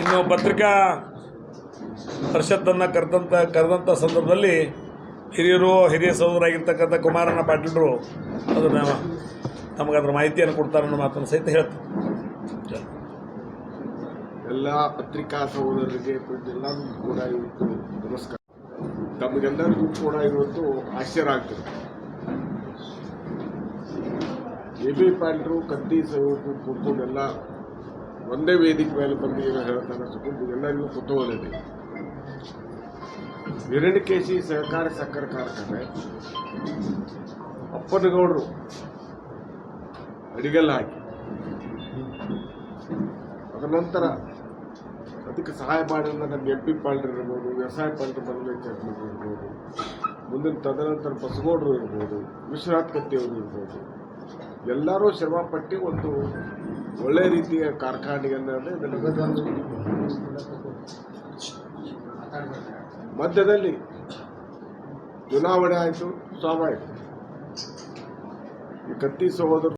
ಇನ್ನು ಪತ್ರಿಕಾ ಪರಿಷತ್ತನ್ನು ಕರೆದಂಥ ಕರೆದಂಥ ಸಂದರ್ಭದಲ್ಲಿ ಹಿರಿಯರು, ಹಿರಿಯ ಸಹೋದರಾಗಿರ್ತಕ್ಕಂಥ ಕುಮಾರಣ್ಣ ಪಾಟೀಲರು ಅದನ್ನು ನಮಗೆ ಅದರ ಮಾಹಿತಿಯನ್ನು ಕೊಡ್ತಾರೆ ಅನ್ನೋ ಮಾತನ್ನು ಸಹಿತ ಹೇಳ್ತಾರೆ. ಎಲ್ಲ ಪತ್ರಿಕಾ ಸಹೋದರರಿಗೆ ಎಲ್ಲರಿಗೂ ಕೂಡ ಇವತ್ತು ನಮಸ್ಕಾರ. ತಮಗೆಲ್ಲರಿಗೂ ಕೂಡ ಇವತ್ತು ಆಶ್ಚರ್ಯ ಆಗ್ತದೆ ಎ ಬಿ ಪಾಟೀಲರು, ಕತ್ತಿ ಸಹೋದರು ಕೂತ್ಕೊಂಡೆಲ್ಲ ಒಂದೇ ವೇದಿಕೆ ಮೇಲೆ ಬಂದು ಏನೋ ಹೇಳ್ತಾರೆ ಸುಕೊಂಡು ಎಲ್ಲರಿಗೂ ಕುತೂಹಲಿದೆ ಹಿರಣ್ಯಕೇಶಿ ಸಹಕಾರ ಸಕ್ಕರೆ ಕಾರ್ಖಾನೆ, ಅಪ್ಪನಗೌಡರು ಅಡಿಗೆಲ್ಲ ಹಾಕಿ ಅದರ ನಂತರ ಅದಕ್ಕೆ ಸಹಾಯ ಮಾಡಿದ ನಮ್ಮ ಎಂ ಪಿ ಪಾಲ್ರು ಇರ್ಬೋದು, ವ್ಯವಸಾಯ ಪಾಲ್ರು ಬದಲಾಯಿಸಿ ಇರ್ಬೋದು, ಮುಂದಿನ ತದನಂತರ ಬಸಗೌಡರು ಇರ್ಬೋದು, ವಿಶ್ವನಾಥ್ ಕತ್ತಿಯವರು ಇರ್ಬೋದು, ಎಲ್ಲರೂ ಶ್ರಮಪಟ್ಟು ಒಂದು ಒಳ್ಳೆ ರೀತಿಯ ಕಾರ್ಖಾನೆಯನ್ನು ಮಧ್ಯದಲ್ಲಿ ಚುನಾವಣೆ ಆಯಿತು ಸ್ವಾಭಾವಿಕ. ಈ ಕತ್ತಿ ಸಹೋದರು